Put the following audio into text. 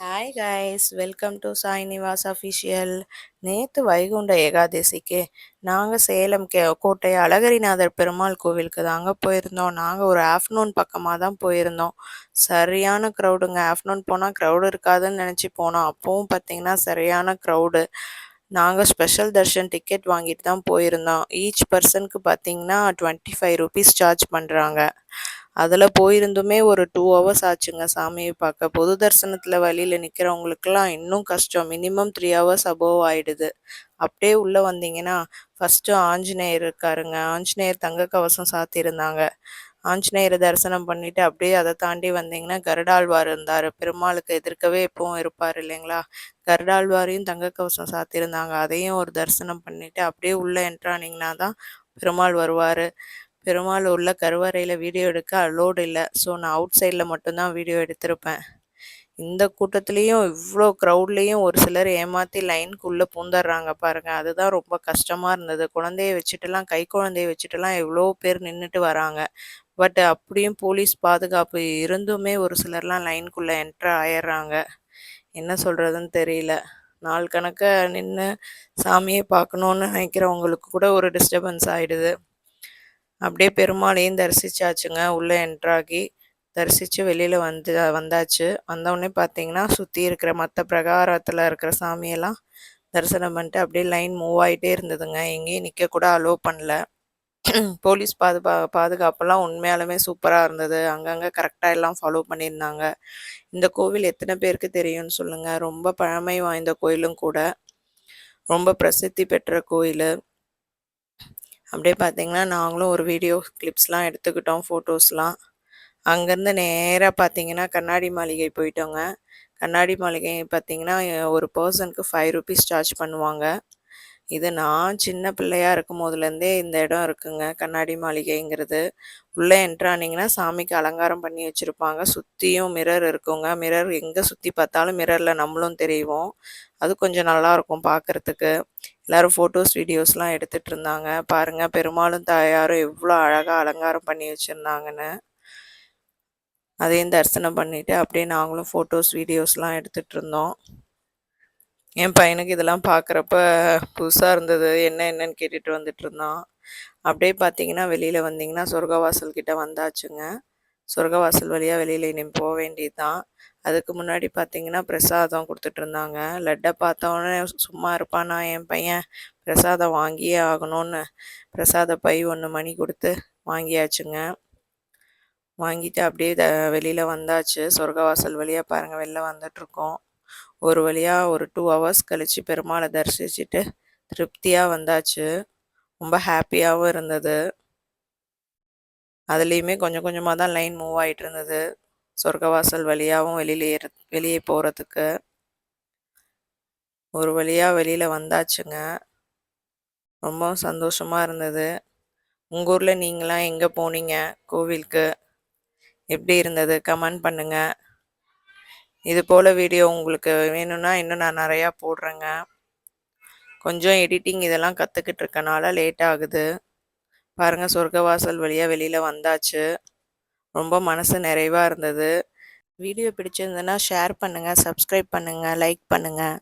Hi guys welcome to Sai Nivas official நேற்று வைகுண்ட ஏகாதசிக்கு நாங்கள் Salem K கோட்டை அழகரிநாதர் பெருமாள் கோவிலுக்கு தாங்க போயிருந்தோம். நாங்கள் ஒரு ஆஃப்டர்நூன் பக்கமாக தான் போயிருந்தோம். சரியான க்ரௌடுங்க ஆஃப்டர்நூன் போனால் க்ரௌடு இருக்காதுன்னு நினச்சி போனோம். அப்போவும் பார்த்திங்கன்னா சரியான க்ரௌடு நாங்கள் ஸ்பெஷல் தர்ஷன் டிக்கெட் வாங்கிட்டு தான் போயிருந்தோம். ஈச் பர்சனுக்கு பார்த்திங்கன்னா டுவெண்ட்டி ஃபைவ் ருபீஸ் சார்ஜ் பண்ணுறாங்க அதில் போயிருந்துமே ஒரு டூ ஹவர்ஸ் ஆச்சுங்க சாமியை பார்க்க. பொது தரிசனத்தில் வழியில் நிற்கிறவங்களுக்கெல்லாம் இன்னும் கஷ்டம். மினிமம் த்ரீ ஹவர்ஸ் அபோவ் ஆகிடுது அப்படியே உள்ளே வந்தீங்கன்னா ஃபஸ்ட்டு ஆஞ்சநேயர் இருக்காருங்க. ஆஞ்சநேயர் தங்க கவசம் சாத்தியிருந்தாங்க. ஆஞ்சநேயரை தரிசனம் பண்ணிட்டு அப்படியே அதை தாண்டி வந்தீங்கன்னா கருடாழ்வார் இருந்தார். பெருமாளுக்கு எதிர்க்கவே எப்பவும் இருப்பார் இல்லைங்களா? கருடாழ்வாரையும் தங்க கவசம் சாத்தியிருந்தாங்க. அதையும் ஒரு தரிசனம் பண்ணிட்டு அப்படியே உள்ளே என்ட்ரானிங்கன்னா தான் பெருமாள் வருவார். பெருமாள் உள்ள கருவறையில் வீடியோ எடுக்க அலோடு இல்லை. ஸோ நான் அவுட் சைடில் மட்டும்தான் வீடியோ எடுத்திருப்பேன். இந்த கூட்டத்துலேயும் இவ்வளோ க்ரௌட்லேயும் ஒரு சிலர் ஏமாற்றி லைனுக்குள்ளே பூந்துடுறாங்க பாருங்கள் அதுதான் ரொம்ப கஷ்டமாக இருந்தது. குழந்தைய வச்சுட்டுலாம் கை குழந்தைய வச்சுட்டுலாம் எவ்வளோ பேர் நின்றுட்டு வராங்க. பட் அப்படியும் போலீஸ் பாதுகாப்பு இருந்துமே ஒரு சிலர்லாம் லைனுக்குள்ளே என்ட்ரு ஆயிடுறாங்க. என்ன சொல்கிறதுன்னு தெரியல. நாள் கணக்க நின்று சாமியை பார்க்கணுன்னு நினைக்கிறவங்களுக்கு கூட ஒரு டிஸ்டர்பன்ஸ் ஆகிடுது அப்படியே பெருமாளையும் தரிசிச்சாச்சுங்க. உள்ளே என்ட்ராகி தரிசித்து வெளியில் வந்து வந்தாச்சு. வந்தவுடனே பார்த்தீங்கன்னா சுற்றி இருக்கிற மற்ற பிரகாரத்தில் இருக்கிற சாமியெல்லாம் தரிசனம் பண்ணிட்டு அப்படியே லைன் மூவ் ஆகிட்டே இருந்ததுங்க. எங்கேயும் நிற்கக்கூட அலோவ் பண்ணல. போலீஸ் பாதுகா பாதுகாப்பெல்லாம் உண்மையாலுமே சூப்பராக இருந்தது. அங்கங்கே கரெக்டாக எல்லாம் ஃபாலோ பண்ணியிருந்தாங்க. இந்த கோவில் எத்தனை பேருக்கு தெரியும்னு சொல்லுங்கள் ரொம்ப பழமை வாய்ந்த கோயிலும் கூட. ரொம்ப பிரசித்தி பெற்ற கோயில். அப்படியே பார்த்தீங்கன்னா நாங்களும் ஒரு வீடியோ கிளிப்ஸ்லாம் எடுத்துக்கிட்டோம் ஃபோட்டோஸ்லாம் அங்கேருந்து நேராக பார்த்தீங்கன்னா கண்ணாடி மாளிகை போயிட்டோங்க. கண்ணாடி மாளிகை பார்த்தீங்கன்னா ஒரு பர்சனுக்கு ஃபைவ் ருபீஸ் சார்ஜ் பண்ணுவாங்க. இது நான் சின்ன பிள்ளையாக இருக்கும் போதுலேருந்தே இந்த இடம் இருக்குங்க. கண்ணாடி மாளிகைங்கிறது. உள்ளே என்ட்ரானிங்கன்னா சாமிக்கு அலங்காரம் பண்ணி வச்சுருப்பாங்க. சுற்றியும் மிரர் இருக்குங்க. மிரர் எங்கே சுற்றி பார்த்தாலும் மிரரில் நம்மளும் தெரியும் அது கொஞ்சம் நல்லாயிருக்கும் பார்க்குறதுக்கு எல்லோரும் ஃபோட்டோஸ் வீடியோஸ்லாம் எடுத்துகிட்டு இருந்தாங்க. பாருங்கள் பெருமாளும் தாயாரும் எவ்வளோ அழகாக அலங்காரம் பண்ணி வச்சுருந்தாங்கன்னு. அதையும் தரிசனம் பண்ணிவிட்டு அப்படியே நாங்களும் ஃபோட்டோஸ் வீடியோஸ்லாம் எடுத்துகிட்டு இருந்தோம். என் பையனுக்கு இதெல்லாம் பார்க்குறப்ப புதுசாக இருந்தது. என்ன என்னன்னு கேட்டுட்டு வந்துட்டு இருந்தான். அப்படியே பார்த்தீங்கன்னா வெளியில் வந்தீங்கன்னா சொர்க்கவாசல் கிட்ட வந்தாச்சுங்க. சொர்க்கவாசல் வழியாக வெளியில் இனி போக வேண்டியது தான் அதுக்கு முன்னாடி பார்த்தீங்கன்னா பிரசாதம் கொடுத்துட்டு இருந்தாங்க. லட்டை பார்த்தோன்னே சும்மா இருப்பானா என் பையன்? பிரசாதம் வாங்கியே ஆகணும்னு. பிரசாத பை ஒன்று மணி கொடுத்து வாங்கியாச்சுங்க. வாங்கிட்டு அப்படியே த வெளியில் வந்தாச்சு. சொர்க்கவாசல் வழியாக பாருங்கள் வெளில வந்துட்ருக்கோம் ஒரு வழியாக ஒரு டூ ஹவர்ஸ் கழித்து பெருமாளை தரிசிச்சுட்டு திருப்தியாக வந்தாச்சு. ரொம்ப ஹாப்பியாகவும் இருந்தது. அதுலேயுமே கொஞ்சம் கொஞ்சமாக தான் லைன் மூவ் ஆகிட்டு இருந்தது. சொர்க்கவாசல் வழியாகவும் வெளியில் ஏற வெளியே போகிறதுக்கு ஒரு வழியாக வெளியில் வந்தாச்சுங்க. ரொம்ப சந்தோஷமாக இருந்தது. உங்கள் ஊரில் நீங்களாம் எங்கே போனீங்க? கோவிலுக்கு. எப்படி இருந்தது? கமெண்ட் பண்ணுங்கள் இது போல் வீடியோ உங்களுக்கு வேணும்னா இன்னும் நான் நிறையா போடுறேங்க. கொஞ்சம் எடிட்டிங் இதெல்லாம் கற்றுக்கிட்டு இருக்கனால லேட் ஆகுது. பாருங்கள் சொர்க்கவாசல் வழியாக வெளியில் வந்தாச்சு. ரொம்ப மனசு நிறைவாக இருந்தது. வீடியோ பிடிச்சிருந்ததுன்னா ஷேர் பண்ணுங்கள் சப்ஸ்கிரைப் பண்ணுங்கள் லைக் பண்ணுங்கள்